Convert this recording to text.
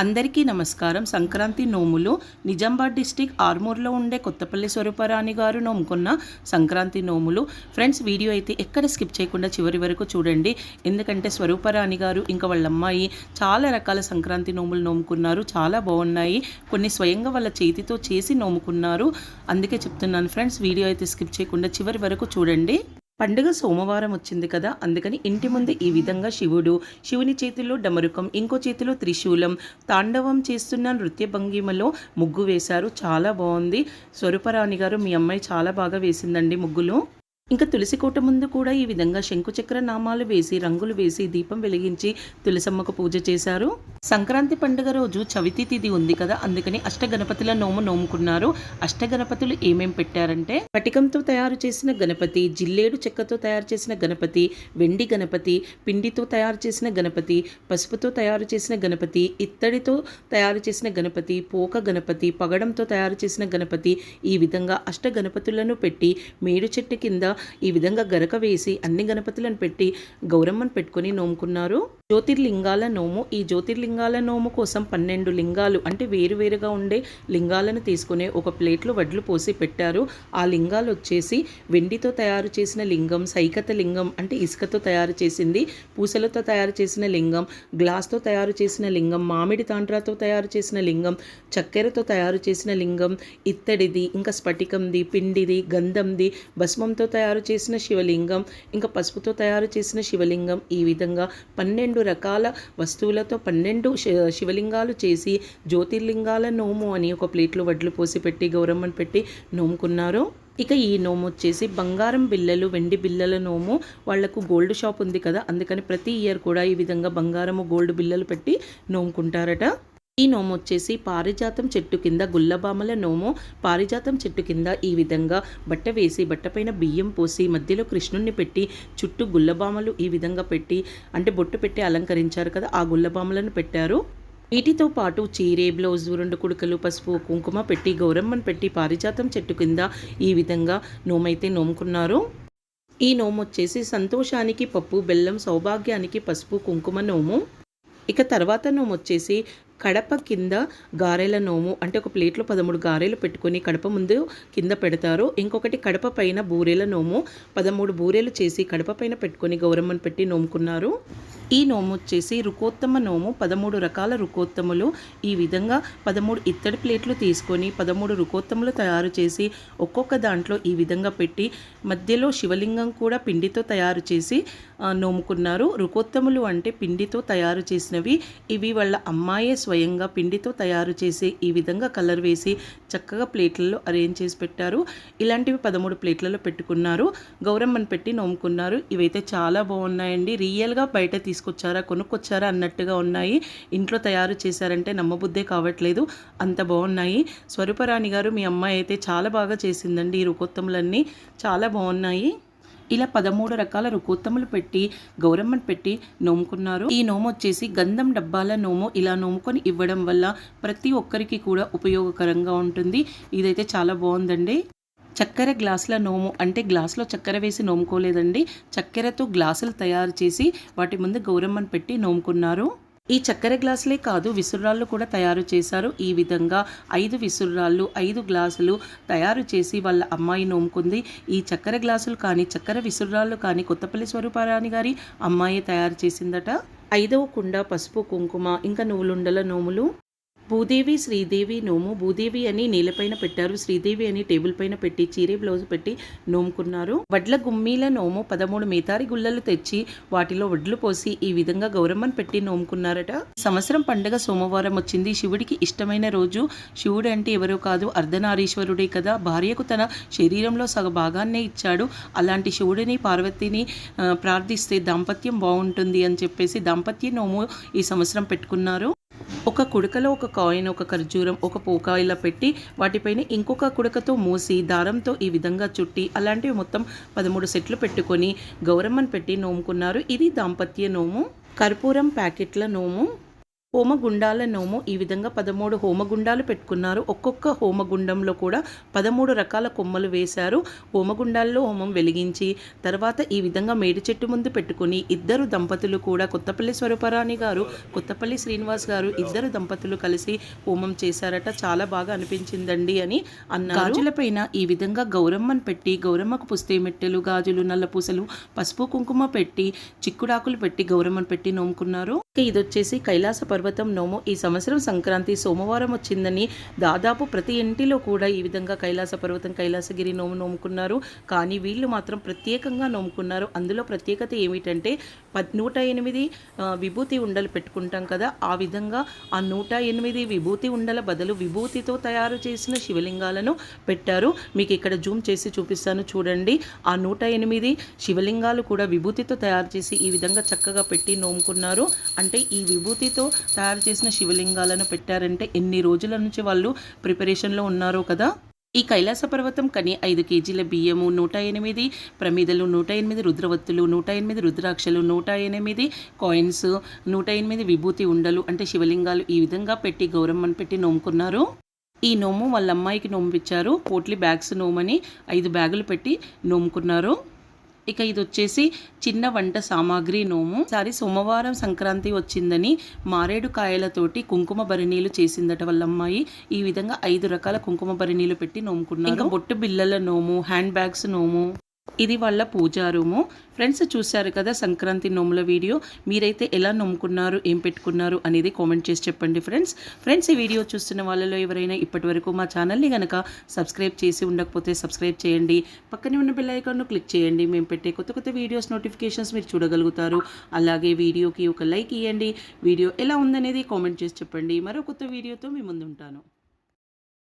అందరికీ నమస్కారం. సంక్రాంతి నోములు నిజామాబాద్ డిస్టిక్ ఆర్మూర్లో ఉండే కొత్తపల్లి స్వరూపరాణి గారు నోముకున్న సంక్రాంతి నోములు. ఫ్రెండ్స్ వీడియో అయితే ఎక్కడ స్కిప్ చేయకుండా చివరి వరకు చూడండి. ఎందుకంటే స్వరూపరాణి గారు ఇంకా వాళ్ళ అమ్మాయి చాలా రకాల సంక్రాంతి నోములు నోముకున్నారు. చాలా బాగున్నాయి. కొన్ని స్వయంగా వాళ్ళ చేతితో చేసి నోముకున్నారు. అందుకే చెప్తున్నాను ఫ్రెండ్స్ వీడియో అయితే స్కిప్ చేయకుండా చివరి వరకు చూడండి. పండుగ సోమవారం వచ్చింది కదా అందుకని ఇంటి ముందు ఈ విధంగా శివుడు శివుని చేతిలో డమరుకం ఇంకో చేతిలో త్రిశూలం తాండవం చేస్తున్న నృత్య భంగిమలో ముగ్గు వేశారు. చాలా బాగుంది. స్వరూపరాణి గారు మీ అమ్మాయి చాలా బాగా వేసిందండి ముగ్గులు. ఇంకా తులసి కోట ముందు కూడా ఈ విధంగా శంకుచక్ర నామాలు వేసి రంగులు వేసి దీపం వెలిగించి తులసమ్మకు పూజ చేశారు. సంక్రాంతి పండుగ రోజు చవితి తిథి ఉంది కదా అందుకని అష్టగణపతుల నోము నోముకున్నారు. అష్టగణపతులు ఏమేం పెట్టారంటే? పటికంతో తయారు చేసిన గణపతి జిల్లేడు చెక్కతో తయారు చేసిన గణపతి వెండి గణపతి పిండితో తయారు చేసిన గణపతి పసుపుతో తయారు చేసిన గణపతి ఇత్తడితో తయారు చేసిన గణపతి పోక గణపతి పగడంతో తయారు చేసిన గణపతి ఈ విధంగా అష్టగణపతులను పెట్టి మేడు చెట్టు కింద ఈ విధంగా గరక వేసి అన్ని గణపతులను పెట్టి గౌరమ్మను పెట్టుకొని నోముకున్నారు. జ్యోతిర్లింగాల నోము. ఈ జ్యోతిర్లింగాల నోము కోసం పన్నెండు లింగాలు అంటే వేరువేరుగా ఉండే లింగాలను తీసుకునే ఒక ప్లేట్లో వడ్లు పోసి పెట్టారు. ఆ లింగాలు వచ్చేసి వెండితో తయారు చేసిన లింగం సైకత లింగం అంటే ఇసుకతో తయారు చేసింది పూసలతో తయారు చేసిన లింగం గ్లాస్తో తయారు చేసిన లింగం మామిడి తాండ్రాతో తయారు చేసిన లింగం చక్కెరతో తయారు చేసిన లింగం ఇత్తడిది ఇంకా స్ఫటికంది పిండిది గంధంది భస్మంతో తయారు చేసిన శివలింగం ఇంకా పసుపుతో తయారు చేసిన శివలింగం. ఈ విధంగా పన్నెండు రకాల వస్తువులతో పన్నెండు శి- శివలింగాలు చేసి జ్యోతిర్లింగాల నోము అని ఒక ప్లేట్లో వడ్లు పోసి పెట్టి గౌరమ్మను పెట్టి నోముకున్నారు. ఇక ఈ నోము వచ్చేసి బంగారం బిల్లలు వెండి బిల్లల నోము. వాళ్ళకు గోల్డ్ షాప్ ఉంది కదా అందుకని ప్రతి ఇయర్ కూడా ఈ విధంగా బంగారము గోల్డ్ బిల్లలు పెట్టి నోముకుంటారట. ఈ నోము వచ్చేసి పారిజాతం చెట్టు కింద గుల్లబామల నోము. పారిజాతం చెట్టు కింద ఈ విధంగా బట్ట వేసి బట్టపైన బియ్యం పోసి మధ్యలో కృష్ణుణ్ణి పెట్టి చుట్టూ గుల్లబామలు ఈ విధంగా పెట్టి అంటే బొట్టు పెట్టి అలంకరించారు కదా ఆ గుల్లబామలను పెట్టారు. వీటితో పాటు చీరే బ్లౌజ్ రెండు కుడుకలు పసుపు కుంకుమ పెట్టి గౌరమ్మను పెట్టి పారిజాతం చెట్టు కింద ఈ విధంగా నోమైతే నోముకున్నారు. ఈ నోము వచ్చేసి సంతోషానికి పప్పు బెల్లం సౌభాగ్యానికి పసుపు కుంకుమ నోము. ఇక తర్వాత నోము వచ్చేసి కడప కింద గారెల నోము అంటే ఒక ప్లేట్లో పదమూడు గారెలు పెట్టుకొని కడప ముందు కింద పెడతారు. ఇంకొకటి కడప పైన బూరెల నోము పదమూడు బూరెలు చేసి కడప పైన పెట్టుకొని గౌరమ్మను పెట్టి నోముకున్నారు. ఈ నోము వచ్చేసి రుకోత్తమ నోము పదమూడు రకాల రుకోత్తములు. ఈ విధంగా పదమూడు ఇత్తడి ప్లేట్లు తీసుకొని పదమూడు రుకోత్తములు తయారు చేసి ఒక్కొక్క దాంట్లో ఈ విధంగా పెట్టి మధ్యలో శివలింగం కూడా పిండితో తయారు చేసి నోముకున్నారు. రుకోత్తములు అంటే పిండితో తయారు చేసినవి. ఇవి వాళ్ళ అమ్మాయే స్వయంగా పిండితో తయారు చేసి ఈ విధంగా కలర్ వేసి చక్కగా ప్లేట్లలో అరేంజ్ చేసి పెట్టారు. ఇలాంటివి పదమూడు ప్లేట్లలో పెట్టుకున్నారు. గౌరమ్మని పెట్టి నోముకున్నారు. ఇవైతే చాలా బాగున్నాయండి. రియల్గా బయట తీసుకొచ్చారా కొనుక్కొచ్చారా అన్నట్టుగా ఉన్నాయి. ఇంట్లో తయారు చేశారంటే నమ్మబుద్ధే కావట్లేదు. అంత బాగున్నాయి. స్వరూపరాణి గారు మీ అమ్మాయి అయితే చాలా బాగా చేసిందండి ఈ రుకొత్తములన్నీ చాలా బాగున్నాయి. ఇలా పదమూడు రకాల రుకోత్తములు పెట్టి గౌరమ్మను పెట్టి నోముకున్నారు. ఈ నోము వచ్చేసి గంధం డబ్బాల నోము ఇలా నోముకొని ఇవ్వడం వల్ల ప్రతి ఒక్కరికి కూడా ఉపయోగకరంగా ఉంటుంది. ఇదైతే చాలా బాగుందండి. చక్కెర గ్లాసుల నోము అంటే గ్లాసులో చక్కెర వేసి నోముకోలేదండి. చక్కెరతో గ్లాసులు తయారు చేసి వాటి ముందు గౌరమ్మను పెట్టి నోముకున్నారు. ఈ చక్కెర గ్లాసులే కాదు విసురాళ్ళు కూడా తయారు చేశారు. ఈ విధంగా ఐదు విసురాళ్ళు ఐదు గ్లాసులు తయారు చేసి వాళ్ళ అమ్మాయి నోముకుంది. ఈ చక్కెర గ్లాసులు కానీ చక్కెర విసురాళ్ళు కానీ కొత్తపల్లి స్వరూపారాణి గారి అమ్మాయి తయారు చేసిందట. ఐదవ కుండ పసుపు కుంకుమ ఇంకా నువ్వులుండల నోములు. భూదేవి శ్రీదేవి నోము. భూదేవి అని నేలపైన పెట్టారు. శ్రీదేవి అని టేబుల్ పైన పెట్టి చీరే బ్లౌజ్ పెట్టి నోముకున్నారు. వడ్ల గుమ్మీల నోము పదమూడు మేతారి గుళ్ళలు తెచ్చి వాటిలో వడ్లు పోసి ఈ విధంగా గౌరమ్మను పెట్టి నోముకున్నారట. సంవత్సరం పండగ సోమవారం వచ్చింది. శివుడికి ఇష్టమైన రోజు. శివుడు అంటే ఎవరో కాదు అర్ధనారీశ్వరుడే కదా. భార్యకు తన శరీరంలో సగ భాగాన్నే ఇచ్చాడు. అలాంటి శివుడిని పార్వతిని ప్రార్థిస్తే దాంపత్యం బాగుంటుంది అని చెప్పేసి దాంపత్య నోము ఈ సంవత్సరం పెట్టుకున్నారు. ఒక కుడకలో ఒక కాయిన్ ఒక ఖర్జూరం ఒక పోక ఇలా పెట్టి వాటిపైన ఇంకొక కుడకతో మూసి దారంతో ఈ విధంగా చుట్టి అలాంటివి మొత్తం పదమూడు సెట్లు పెట్టుకొని గౌరమ్మను పెట్టి నోముకున్నారు. ఇది దాంపత్య నోము. కర్పూరం ప్యాకెట్ల నోము. హోమగుండాల నోము ఈ విధంగా పదమూడు హోమగుండాలు పెట్టుకున్నారు. ఒక్కొక్క హోమగుండంలో కూడా పదమూడు రకాల కొమ్మలు వేశారు. హోమగుండాల్లో హోమం వెలిగించి తర్వాత ఈ విధంగా మేడి చెట్టు ముందు పెట్టుకుని ఇద్దరు దంపతులు కూడా కొత్తపల్లి స్వరూపరాణి గారు కొత్తపల్లి శ్రీనివాస్ గారు ఇద్దరు దంపతులు కలిసి హోమం చేశారట. చాలా బాగా అనిపించిందండి అని అన్నారు. గాజులపైన ఈ విధంగా గౌరమ్మను పెట్టి గౌరమ్మకు పుస్తే మెట్టెలు గాజులు నల్ల పూసలు పసుపు కుంకుమ పెట్టి చిక్కుడాకులు పెట్టి గౌరమ్మను పెట్టి నోముకున్నారు. ఇక ఇది వచ్చేసి కైలాస పర్వతం నోము ఈ సంవత్సరం సంక్రాంతి సోమవారం వచ్చిందని దాదాపు ప్రతి ఇంటిలో కూడా ఈ విధంగా కైలాస పర్వతం కైలాసగిరి నోము నోముకున్నారు. కానీ వీళ్ళు మాత్రం ప్రత్యేకంగా నోముకున్నారు. అందులో ప్రత్యేకత ఏమిటంటే నూట ఎనిమిది విభూతి ఉండలు పెట్టుకుంటాం కదా ఆ విధంగా ఆ నూట ఎనిమిది విభూతి ఉండల బదులు విభూతితో తయారు చేసిన శివలింగాలను పెట్టారు. మీకు ఇక్కడ జూమ్ చేసి చూపిస్తాను చూడండి. ఆ నూట ఎనిమిది శివలింగాలు కూడా విభూతితో తయారు చేసి ఈ విధంగా చక్కగా పెట్టి నోముకున్నారు. అంటే ఈ విభూతితో తయారు చేసిన శివలింగాలను పెట్టారంటే ఎన్ని రోజుల నుంచి వాళ్ళు ప్రిపరేషన్లో ఉన్నారో కదా? ఈ కైలాస పర్వతం కని ఐదు కేజీల బియ్యము నూట ఎనిమిది ప్రమిదలు నూట ఎనిమిది రుద్రవత్తులు నూట ఎనిమిది రుద్రాక్షలు నూట ఎనిమిది కాయిన్స్ నూట ఎనిమిది విభూతి ఉండలు అంటే శివలింగాలు ఈ విధంగా పెట్టి గౌరమ్మను పెట్టి నోముకున్నారు. ఈ నోము వాళ్ళ అమ్మాయికి నోమిచ్చారు పోట్లీ బ్యాగ్స్ నోమని ఐదు బ్యాగులు పెట్టి నోముకున్నారు. ఇక ఇది వచ్చేసి చిన్న వంట సామాగ్రి నోము. సారి సోమవారం సంక్రాంతి వచ్చిందని మారేడు కాయలతోటి కుంకుమ భరణీలు చేసిందట వాళ్ళమ్మాయి ఈ విధంగా ఐదు రకాల కుంకుమ భరణీలు పెట్టి నోముకున్నారు. ఇంకా బొట్టు బిల్లల నోము హ్యాండ్ బ్యాగ్స్ నోము. ఇది వాళ్ళ పూజా రూము. ఫ్రెండ్స్ చూశారు కదా సంక్రాంతి నోముల వీడియో? మీరైతే ఎలా నొమ్ముకున్నారు ఏం పెట్టుకున్నారు అనేది కామెంట్ చేసి చెప్పండి ఫ్రెండ్స్. ఫ్రెండ్స్ ఈ వీడియో చూస్తున్న వాళ్ళలో ఎవరైనా ఇప్పటివరకు మా ఛానల్ని కనుక సబ్స్క్రైబ్ చేసి ఉండకపోతే సబ్స్క్రైబ్ చేయండి. పక్కనే ఉన్న బెల్ ఐకాన్ను క్లిక్ చేయండి. మేము పెట్టే కొత్త కొత్త వీడియోస్ నోటిఫికేషన్స్ మీరు చూడగలుగుతారు. అలాగే వీడియోకి ఒక లైక్ ఇవ్వండి వీడియో ఎలా ఉందనేది కామెంట్ చేసి చెప్పండి. మరో కొత్త వీడియోతో మీ ముందుంటాను.